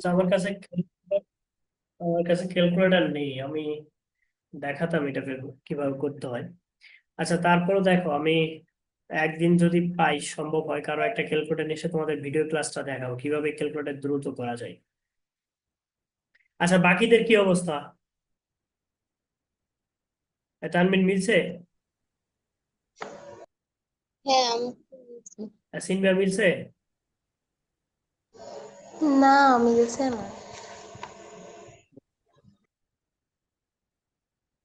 আচ্ছা আমার কাছে আমার কাছে ক্যালকুলেটর নেই আমি দেখাতাম এটা কীভাবে করতে হয়। আচ্ছা তারপরও দেখো আমি একদিন যদি পাই সম্ভব হয় কারও একটা ক্যালকুলেটর এসে তোমাদের ভিডিও ক্লাসটা দেখাবো কীভাবে ক্যালকুলেটর দ্রুত করা যায়। আচ্ছা বাকিদের কি অবস্থা? এ, মিলছে? হ্যাঁ সিনবিয়া মিলছে? না মিলছে না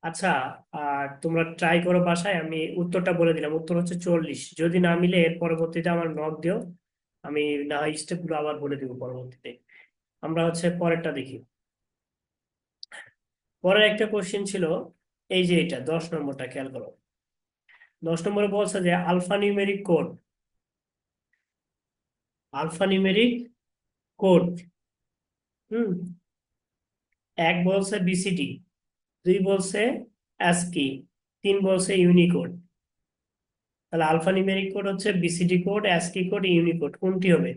আচ্ছা আর তোমরা ট্রাই করো বাসায়, আমি উত্তরটা বলে দিলাম। উত্তর হচ্ছে চল্লিশ। যদি না মিলে, এর পরবর্তীতে আমার নক দিও। আমি না হয় স্টেপগুলো আবার বলে দিব পরবর্তীতে। আমরা হচ্ছে পরেরটা দেখি। পরের একটা কোশ্চেন ছিল, এই যে এটা, দশ নম্বরটা খেয়াল করো। দশ নম্বরে বলছে যে alphanumeric code alphanumeric code. হুম। এক বলছে বিসিডি দুই বলছে অ্যাসকি তিন বলছে ইউনিকোড। তাহলে আলফা নিউমেরিক কোড হচ্ছে BCD code ASCII code Unicode কোনটি হবে?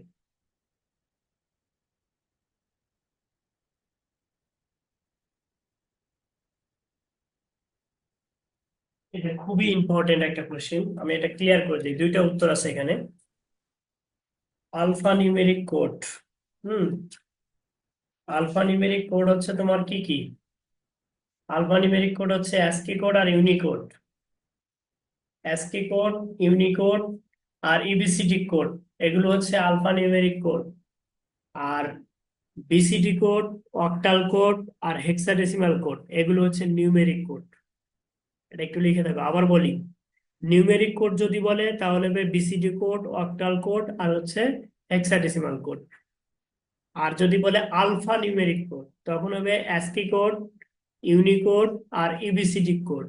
এটা খুবই ইম্পর্টেন্ট একটা কোশ্চেন আমি এটা ক্লিয়ার করে দিই দুইটা উত্তর আছে এখানে। Alphanumeric code. হুম। আলফা নিউমেরিক কোড হচ্ছে তোমার কি কি? আলফা নিউমেরিক কোড হচ্ছে অ্যাসকি কোড আর ইউনিকোড অ্যাসকি কোড ইউনিকোড আর ইবিসিডি কোড এগুলো হচ্ছে আলফা নিউমেরিক কোড আর বিসিডি কোড অক্টাল কোড আর হেক্সাডেসিমাল কোড এগুলো হচ্ছে নিউমেরিক কোড এটা একটু লিখে থাকো আবার বলি। নিউমেরিক কোড যদি বলে, তাহলে বিসিডি কোড অক্টাল কোড আর হচ্ছে হেক্সাডেসিমাল কোড আর যদি বলে আলফা নিউমেরিক কোড, তখন হবে অ্যাসকি কোড ইউনিকোড আর ইবিসিডি কোড।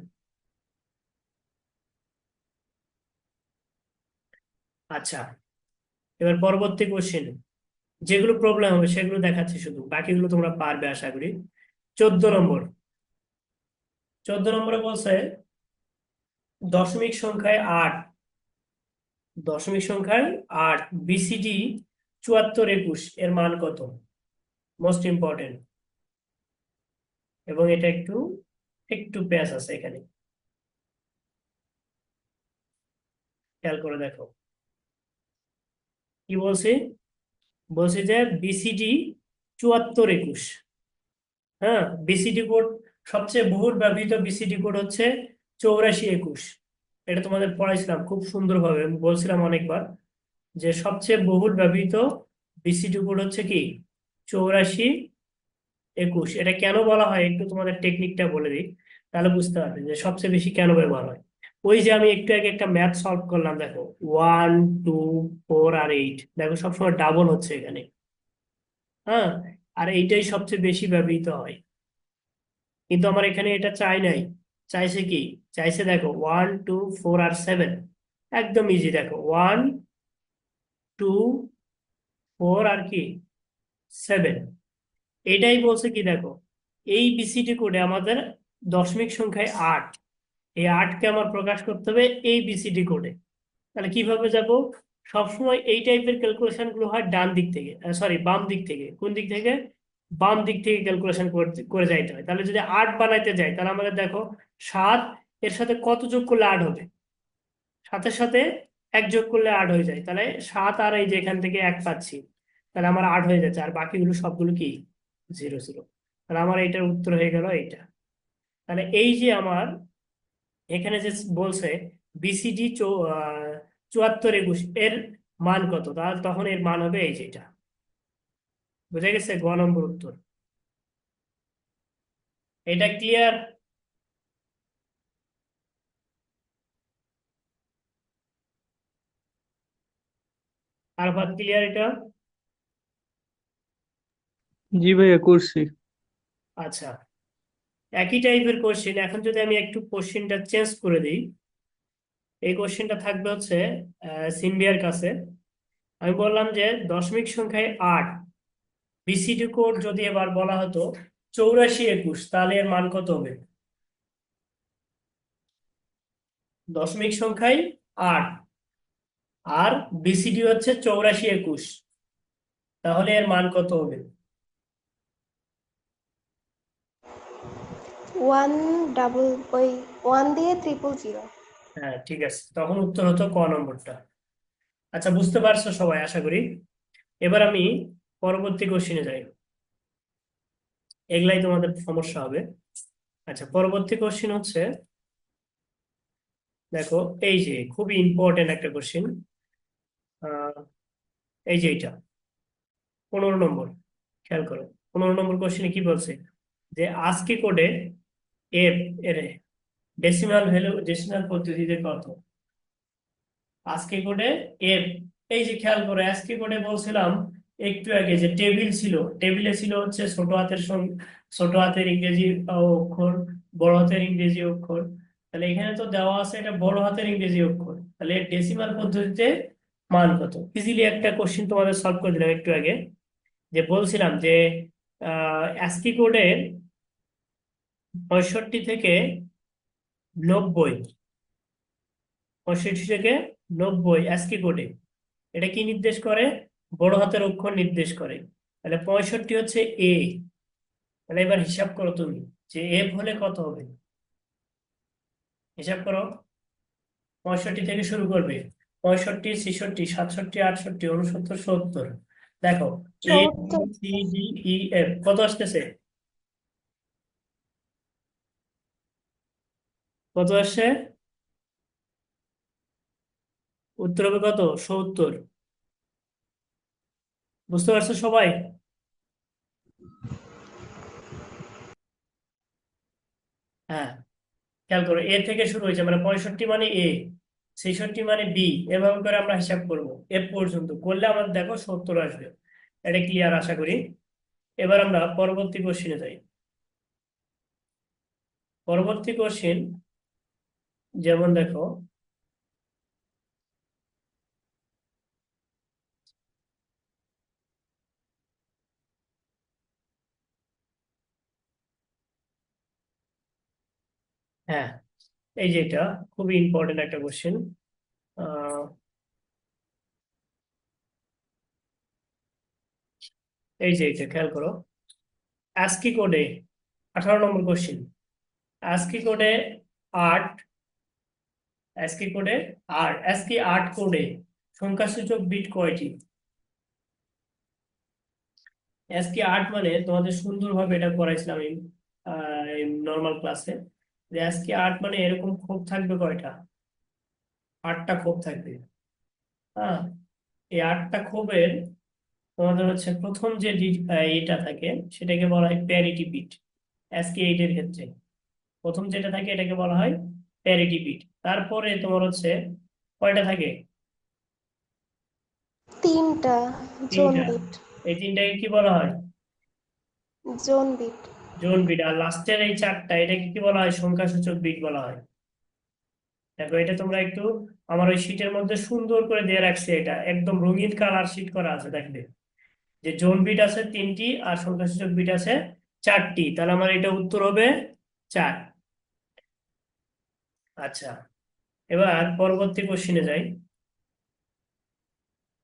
আচ্ছা এবার পরবর্তী কোশ্চেন যেগুলো প্রবলেম হবে সেগুলো দেখাচ্ছি শুধু, বাকিগুলো তোমরা পারবে আশা করি। চোদ্দ নম্বর। চোদ্দ নম্বরে বলছে, দশমিক সংখ্যায় আট, দশমিক সংখ্যায় আট বিসিডি চুয়াত্তর একুশ, এর মান কত? মোস্ট ইম্পর্টেন্ট এবং এটা একটু একটু প্যাচ আছে এখানে। খেয়াল করে দেখো। কি বলছি? বলছি যে বিসিডি চুয়াত্তর একুশ। হ্যাঁ বিসিডি কোড সবচেয়ে বহুল ব্যবহৃত বিসিডি কোড হচ্ছে চৌরাশি একুশ। এটা তোমাদের পড়াইছিলাম, খুব সুন্দরভাবে, আমি বলছিলাম অনেকবার। যে সবচেয়ে বহুল ব্যবহৃত বিসিডি কোড হচ্ছে কি? চৌরাশি একুশ। এটা কেন বলা হয়? একটু তোমাদের টেকনিকটা বলে দিই, তাহলে বুঝতে পারবে যে সবচেয়ে বেশি কেন ব্যবহার হয়। ওই যে আমি একটু আগে একটা ম্যাথ সলভ করলাম, দেখো ওয়ান টু ফোর আর এইট দেখো, সবসময় ডাবল হচ্ছে এখানে। হ্যাঁ? আর এইটাই সবচেয়ে বেশি ব্যবহৃত হয়। কিন্তু আমার এখানে এটা চাই নাই। চাইছে কি? চাইছে দেখো ওয়ান টু ফোর আর সেভেন একদম ইজি দেখো ওয়ান টু ফোর আর কি? সেভেন এটাই বলছে কি দেখো? এই বিসিটি কোডে আমাদের দশমিক সংখ্যায় আট। এই আটকে আমার প্রকাশ করতে হবে এই বিসিডি কোডে তাহলে কীভাবে যাব? সবসময় এই টাইপের ক্যালকুলেশনগুলো হয় ডান দিক থেকে সরি বাম দিক থেকে। কোন দিক থেকে? বাম দিক থেকে ক্যালকুলেশন করে যাইতে হয়। তাহলে যদি আট বানাইতে যাই, তাহলে আমাদের দেখো সাত, এর সাথে কত যোগ করলে আট হবে? সাথের সাথে এক যোগ করলে আট হয়ে যায়। তাহলে সাত আর এই যে এখান থেকে এক পাচ্ছি, তাহলে আমার আট হয়ে যাচ্ছে। আর বাকিগুলো সবগুলো কি? Zero zero. তাহলে আমার এইটার উত্তর হয়ে গেল এইটা। তাহলে এই যে আমার এখানে যে বলছে বিসিডি চুয়াত্তর একুশ, এর মান কত? তাহলে তখন এর মান হবে এই যেটা। বুঝে গেছে? গ নম্বর উত্তর। এটা ক্লিয়ার আর বাদ ক্লিয়ার এটা? জি ভাইয়া করছি। আচ্ছা। একই টাইপের কোশ্চেন এখন যদি আমি একটু কোশ্চেনটা চেঞ্জ করে দিই এই কোশ্চেনটা থাকবে হচ্ছে সিম্বিয়ার কাছে। আমি বললাম যে দশমিক সংখ্যায় আট বিসিডি কোড যদি এবার বলা হতো চৌরাশি একুশ তাহলে এর মান কত হবে? দশমিক সংখ্যায় আট আর বিসিডি হচ্ছে চৌরাশি একুশ। তাহলে এর মান কত হবে? ওয়ান ডাবল ওই ওয়ান দিয়ে হ্যাঁ ঠিক আছে। তখন উত্তর হতো ক নম্বরটা। আচ্ছা বুঝতে পারছ সবাই আশা করি? এবার আমি পরবর্তী কোশ্চিনে যাই। এগুলাই তোমাদের সমস্যা হবে। আচ্ছা পরবর্তী কোশ্চিন হচ্ছে দেখো এই যে খুবই ইম্পর্টেন্ট একটা কোশ্চিন এই যে এটা, পনেরো নম্বর, খেয়াল করো, পনেরো নম্বর কোশ্চিনে কি বলছে? যে আজকে কোডে এর এর ডেসিমাল ভ্যালু ডেসিমাল পদ্ধতিতে কত? আজকে কোডে এর এই যে খেয়াল করো, আজকে কোডে বলছিলাম একটু আগে যে টেবিল ছিল টেবিলে ছিল হচ্ছে ছোট হাতের ছোট হাতের ইংরেজি অক্ষর, বড় হাতের ইংরেজি অক্ষর। তাহলে এখানে তো দেওয়া আছে এটা বড় হাতের ইংরেজি অক্ষর। তাহলে ডেসিমাল পদ্ধতিতে মান কত? ইজিলি একটা কোশ্চিন তোমাদের সলভ করে দিলাম একটু আগে, যে বলছিলাম যে অ্যাস্কি কোডে পঁয়ষট্টি থেকে নব্বই, পঁয়ষট্টি থেকে নব্বই অ্যাস্কি কোডে এটা কি নির্দেশ করে? বড় হাতের অক্ষর নির্দেশ করে। তাহলে পঁয়ষট্টি হচ্ছে এ তাহলে এবার হিসাব করো তুমি, যে এফ হলে কত হবে? হিসাব করো, পঁয়ষট্টি থেকে শুরু করবে। পঁয়ষট্টি ছেষট্টি সাতষট্টি আটষট্টি উনসত্তর সত্তর। দেখো A C D E F কত আসতেছে? কত আসছে? উত্তর হবে কত? সত্তর। বুঝতে পারছ সবাই? হ্যাঁ খেয়াল করো এ থেকে শুরু হয়েছে মানে পঁয়ষট্টি মানে এ ছেষট্টি মানে বি এভাবে করে আমরা হিসাব করব। এ পর্যন্ত করলে আমাদের দেখো সত্তর আসবে। এটা ক্লিয়ার আশা করি। এবার আমরা পরবর্তী কোশ্চিনে যাই। পরবর্তী কোশ্চিন যেমন দেখো হ্যাঁ। এই যে এটা, খুবই ইম্পর্টেন্ট একটা কোশ্চেন এই যে এটা, খেয়াল করো। আজকি কোডে আঠারো নম্বর কোশ্চেন আজকি কোডে আট আজকি কোডে আর আজকি আট কোডে সংখ্যাসূচক বিট কয়টি? আজকে আট মানে তোমাদের সুন্দরভাবে এটা করাইছিলাম আমি নর্মাল ক্লাসে যে আজকে আট মানে এরকম ক্ষোভ থাকবে কয়টা? আটটা ক্ষোভ থাকবে। হ্যাঁ এই আটটা ক্ষোভের তোমাদের হচ্ছে প্রথম যে এটা থাকে সেটাকে বলা হয় প্যারিটি বিট আজকে এইটের ক্ষেত্রে। প্রথম যেটা থাকে এটাকে বলা হয় প্যারিটি বিট তারপরে তোমার হচ্ছে কয়টা থাকে? তিনটা জোন। বিট এই তিনটাকে কি বলা হয়? জোন বিট জোন বিট আর লাস্টের এই চারটা, এটাকে কি বলা হয়? সংখ্যাসূচক বিট বলা হয়। দেখো, এটা তোমরা একটু আমার ওই শীটের মধ্যে সুন্দর করে দিয়ে রাখছি এটা। একদম রঙিন কালার শীট করা আছে, দেখবে? যে জোন বিট আছে তিনটি আর সংখ্যাসূচক বিট আছে চারটি। তাহলে আমার এটা উত্তর হবে চার। আচ্ছা এবার পরবর্তী কোশ্চিনে যাই।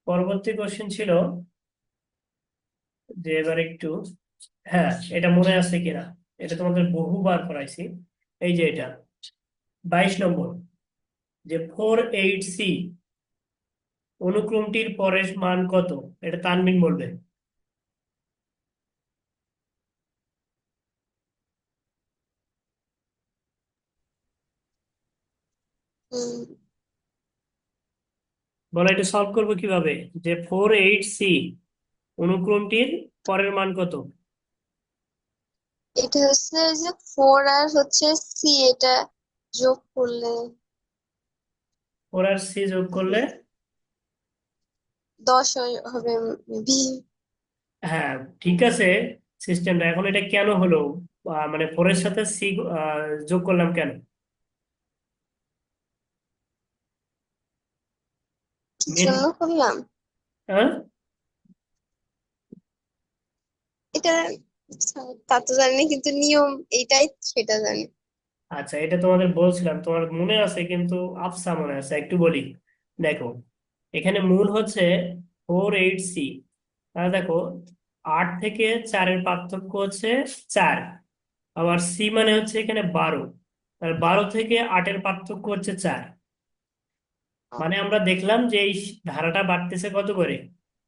পরবর্তী কোশ্চিন ছিল যে, এবার একটু হ্যাঁ এটা মনে আছে কিনা? এটা তোমাদের বহুবার করাইছি এই যে এটা। বাইশ নম্বর। যে ফোর এইট সি অনুক্রমটির পরের মান কত? এটা তানবিন বলবে। বলো, এটা সলভ করব কীভাবে? যে ফোর এইট সি অনুক্রমটির পরের মান কত? এটা হচ্ছে যে ফোর আর হচ্ছে সি এটা যোগ করলে ফোর আর সি যোগ করলে? দশ হবে বি হ্যাঁ ঠিক আছে সিস্টেমটা এখন এটা কেন হলো? মানে ফোরের সাথে সি যোগ করলাম কেন? জন্য করলাম? হ্যাঁ? এটা তা তো জানি কিন্তু নিয়ম এইটাই, সেটা জানি। আচ্ছা এটা তোমাদের বলছিলাম, তোমার মনে আছে, কিন্তু আফসা মনে আছে, একটু বলি। দেখো, এখানে মূল হচ্ছে ফোর এইট সি। তাহলে দেখো, আট থেকে চারের পার্থক্য হচ্ছে চার। আবার সি মানে হচ্ছে এখানে বারো। আর বারো থেকে আটের পার্থক্য হচ্ছে চার। মানে আমরা দেখলাম যে এই ধারাটা বাড়তেছে কত করে?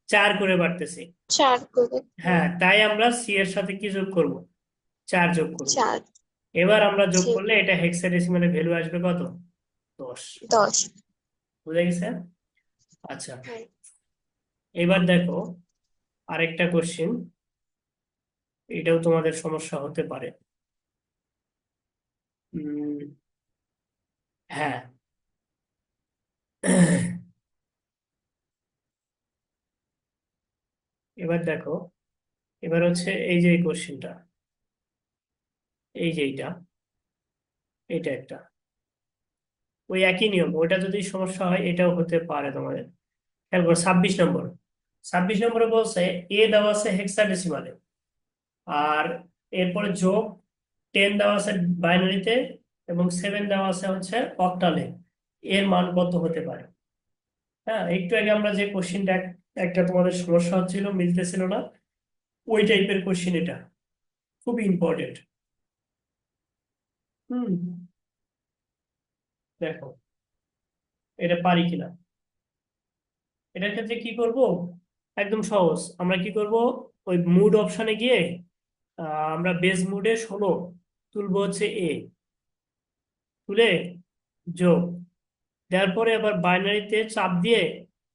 চার করে বাড়তেছে। চার করে। হ্যাঁ তাই আমরা সি এর সাথে কি যোগ করব? চার যোগ করব। চার। এবার আমরা যোগ জি। করলে এটা হেক্সাডেসিমালের ভ্যালু আসবে কত? দশ। দশ। বুঝা গেছে? আচ্ছা। হ্যাঁ। এবার দেখো আরেকটা কোশ্চেন এটাও তোমাদের সমস্যা হতে পারে। উম, হ্যাঁ। এবার দেখো, এবার হচ্ছে এই যে কোশ্চেনটা এই যে এইটা এটা একটা। ওই একই নিয়ম, ওইটা যদি সমস্যা হয়, এটাও হতে পারে তোমাদের। খেয়াল করো, ছাব্বিশ নম্বর। ছাব্বিশ নম্বরে বলছে এ দেওয়া আছে হেক্সাডেসিমালে আর এরপরে যোগ টেন দেওয়া আছে বাইনারিতে এবং সেভেন দেওয়া আছে হচ্ছে অক্টালে এর মান কত হতে পারে? হ্যাঁ একটু আগে আমরা যে কোশ্চেনটা একটা তোমাদের সমস্যা হচ্ছিল, মিলতেছিল না। ওই টাইপের কোশ্চেন এটা। খুবই ইম্পর্টেন্ট হুম। দেখো, এটা পারি কিনা? এটার ক্ষেত্রে কি করব? একদম সহজ। আমরা কি করব? ওই মুড অপশনে গিয়ে আমরা বেস মুডে ষোলো তুলবো হচ্ছে এ তুলে যোগ। দেওয়ার পরে আবার বাইনারিতে চাপ দিয়ে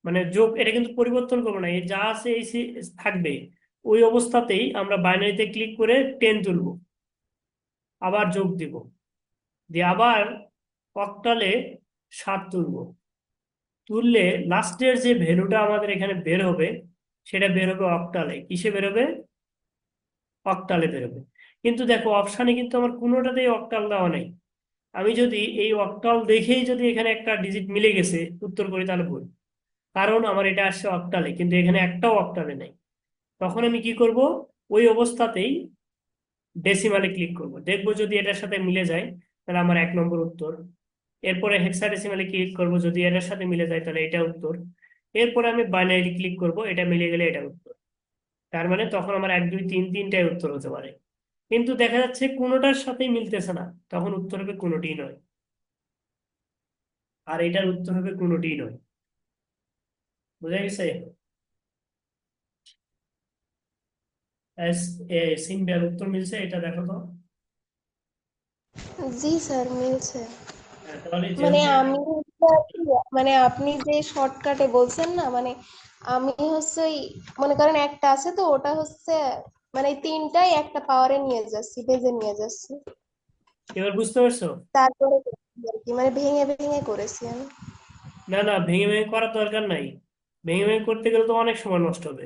মানে যোগ এটা কিন্তু পরিবর্তন করব না, এই যা আছে, এই থাকবে। ওই অবস্থাতেই আমরা বাইনারিতে ক্লিক করে টেন তুলবো। আবার যোগ দিব। দিয়ে আবার অক্টালে সাত তুলবো। তুললে লাস্টের যে ভ্যালুটা আমাদের এখানে বের হবে, সেটা বের হবে অক্টালে কিসে বের বেরোবে অক্টালে বেরোবে কিন্তু দেখো অপশানে কিন্তু আমার কোনোটাতেই অক্টাল দেওয়া নেই। আমি যদি এই অক্টাল দেখেই যদি এখানে একটা ডিজিট মিলে গেছে, উত্তর করি, তাহলে ভুল। কারণ আমার এটা আসছে অক্টালে কিন্তু এখানে একটাও অক্টালে নেই। তখন আমি কি করব? ওই অবস্থাতেই ডেসিমালে ক্লিক করব। দেখব যদি এটার সাথে মিলে যায়, তাহলে আমার এক নম্বর উত্তর। এরপরে হেক্সাডেসিমালে ক্লিক করব, যদি এটার সাথে মিলে যায়, তাহলে এটা উত্তর। এরপরে আমি বাইনারি ক্লিক করব, এটা মিলে গেলে এটা উত্তর। তার মানে তখন আমার এক, দুই, তিন, তিনটাই উত্তর হতে পারে। কিন্তু দেখা যাচ্ছে কোনোটার সাথেই মিলতেছে না। তখন উত্তর হবে কোনোটিই নয়। আর এটার উত্তর হবে কোনোটিই নয়। বুঝা গেছে উত্তর মিলছে এটা দেখো তো জি স্যার মিলছে মানে আমি মানে আপনি যে শর্টকাটে বলছেন না মানে আমি হচ্ছে ওই মনে করেন একটা আছে তো ওটা হচ্ছে মানে তিনটাই একটা পাওয়ারে নিয়ে যাচ্ছি বেজে নিয়ে যাচ্ছি। এবার বুঝতে পারছ? তারপরে মানে ভেঙে ভেঙে করেছি আমি। না না ভেঙে ভেঙে করার দরকার নাই। ভেঙে ভেঙে করতে গেলে তো অনেক সময় নষ্ট হবে।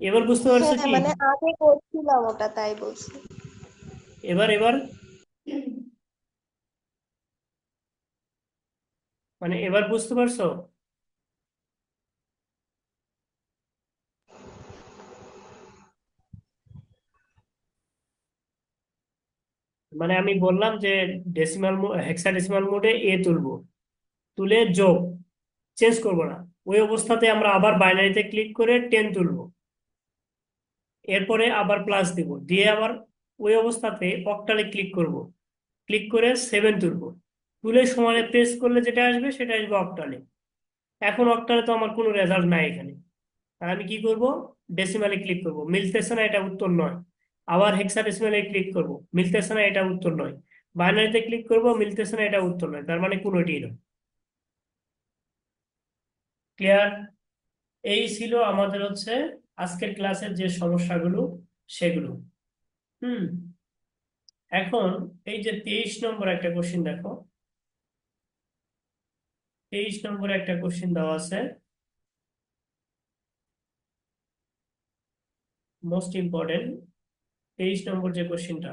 এবার বুঝতে পারছ হ্যাঁ কি? মানে আগে করছিলাম ওটা তাই বলছি। এবার এবার মানে এবার বুঝতে পারছ? মানে আমি বললাম যে ডেসিমাল হেক্সাডেসিমাল মোডে এ তুলবো। তুলে যোগ। চেঞ্জ করব না। ওই অবস্থাতে আমরা আবার বাইনারিতে ক্লিক করে টেন তুলবো। এরপরে আবার প্লাস দিব। দিয়ে আবার ওই অবস্থাতে অক্টালে ক্লিক করব। ক্লিক করে সেভেন তুলবো। তুলে সমানে প্রেস করলে যেটা আসবে সেটা আসবে অক্টালে এখন অক্টালে তো আমার কোনো রেজাল্ট নাই এখানে। আর আমি কি করব? ডেসিমালে ক্লিক করব। মিলতেছে না এটা উত্তর নয়। আবার হেক্সা হেক্সাডেসিমালে ক্লিক করব। মিলতেছে না এটা উত্তর নয়। বাইনারিতে ক্লিক করব, মিলতেছে না এটা উত্তর নয়। তার মানে কোনোটিই নয়। ক্লিয়ার এই ছিল আমাদের হচ্ছে আজকের ক্লাসের যে সমস্যাগুলো, সেগুলো। হুম। এখন এই যে তেইশ নম্বর একটা কোশ্চেন দেখো। তেইশ নম্বরে একটা কোশ্চেন দেওয়া আছে। মোস্ট ইম্পর্টেন্ট তেইশ নম্বর যে কোশ্চেনটা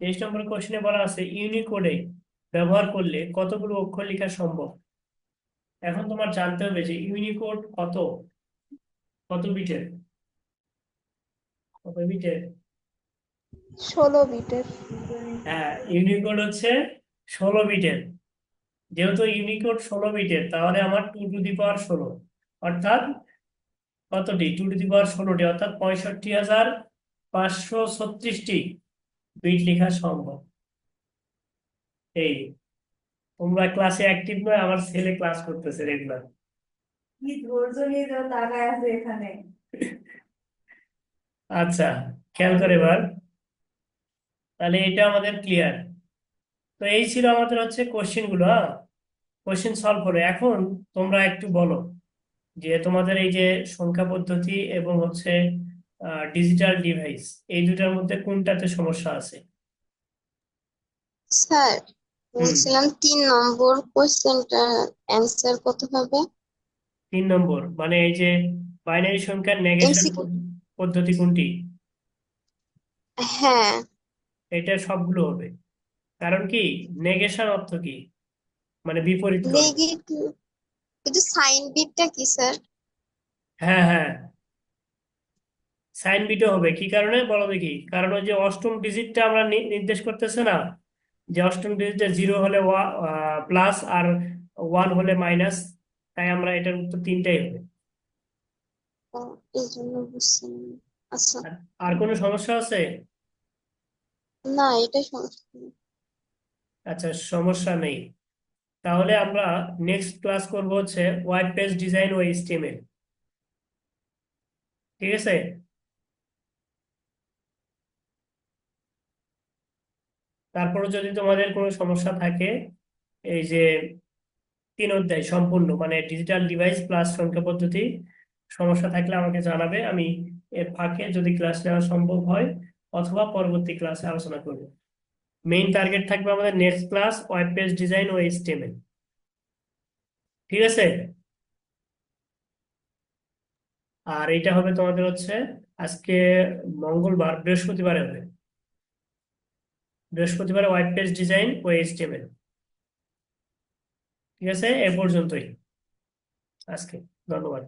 তেইশ নম্বর কোশ্চেনে বলা আছে ইউনিকোডে ব্যবহার করলে কতগুলো অক্ষর লেখা সম্ভব? এখন তোমার জানতে হবে যে ইউনিকোড কত? কত বিটের? কত বিটের? ষোলো বিটের। হ্যাঁ ইউনিকোড হচ্ছে ষোলো বিটের। যেহেতু ইউনিকোড ষোলো বিটের তাহলে আমার টু টু দি পাওয়ার ষোলো। অর্থাৎ কতটি? টু টু দি পাওয়ার ষোলোটি অর্থাৎ পঁয়ষট্টি হাজার পাঁচশো ছত্রিশটি বিট লেখা সম্ভব। এই তোমরা ক্লাসে অ্যাক্টিভ নয় আমার ছেলে ক্লাস করতেছে রেগুলার কি ধৈর্য নিয়ে তো তাকায় আছে এখানে। আচ্ছা খেয়াল করে এবার। তাহলে এটা আমাদের ক্লিয়ার তো এই ছিল আমাদের হচ্ছে কোশ্চেনগুলো হ্যাঁ? কোশ্চেন সলভ করে। এখন তোমরা একটু বলো যে তোমাদের এই যে সংখ্যা পদ্ধতি এবং হচ্ছে ডিজিটাল ডিভাইস এই দুটার মধ্যে কোনটাতে সমস্যা আছে? স্যার বলছিলাম তিন নম্বর কোশ্চেনটা অ্যান্সার কত হবে? তিন নম্বর মানে এই যে বাইনারি সংখ্যার নেগেশন MCQ পদ্ধতি কোনটি? হ্যাঁ। এটা সবগুলো হবে। কারণ কি? নেগেশন অর্থ কি? মানে বিপরীত নেগেটিভ কিন্তু সাইন বিটটা কি স্যার হ্যাঁ হ্যাঁ। সাইন বিটও হবে। কি কারণে? বলো দেখি। কারণ ওই যে অষ্টম ডিজিটটা আমরা নি- নির্দেশ করতেছে না? যে অষ্টম ডিজিটে জিরো হলে প্লাস আর ওয়ান হলে মাইনাস তাই আমরা এটার উত্তর তিনটাই হবে। আচ্ছা। আর- কোনো সমস্যা আছে? না এটা সমস্যা। আচ্ছা সমস্যা নেই। তাহলে আমরা নেক্সট ক্লাস করব হচ্ছে ওয়েব পেজ ডিজাইন ও এইচটিএমএল ঠিক আছে? তারপরে যদি তোমাদের কোনো সমস্যা থাকে, এই যে তিন অধ্যায় সম্পূর্ণ মানে ডিজিটাল ডিভাইস প্লাস সংখ্যা পদ্ধতি, সমস্যা থাকলে আমাকে জানাবে, আমি এর ফাঁকে যদি ক্লাস নেওয়া সম্ভব হয়, অথবা পরবর্তী ক্লাসে আলোচনা করব। মেইন টার্গেট থাকবে আমাদের next class web page design ও এইচটিএমএল ঠিক আছে? আর এটা হবে তোমাদের হচ্ছে আজকে মঙ্গলবার, বৃহস্পতিবারে হবে। বৃহস্পতিবারে ওয়েব পেজ ডিজাইন ও এইচটিএমএল ঠিক আছে এ পর্যন্তই। আজকে ধন্যবাদ।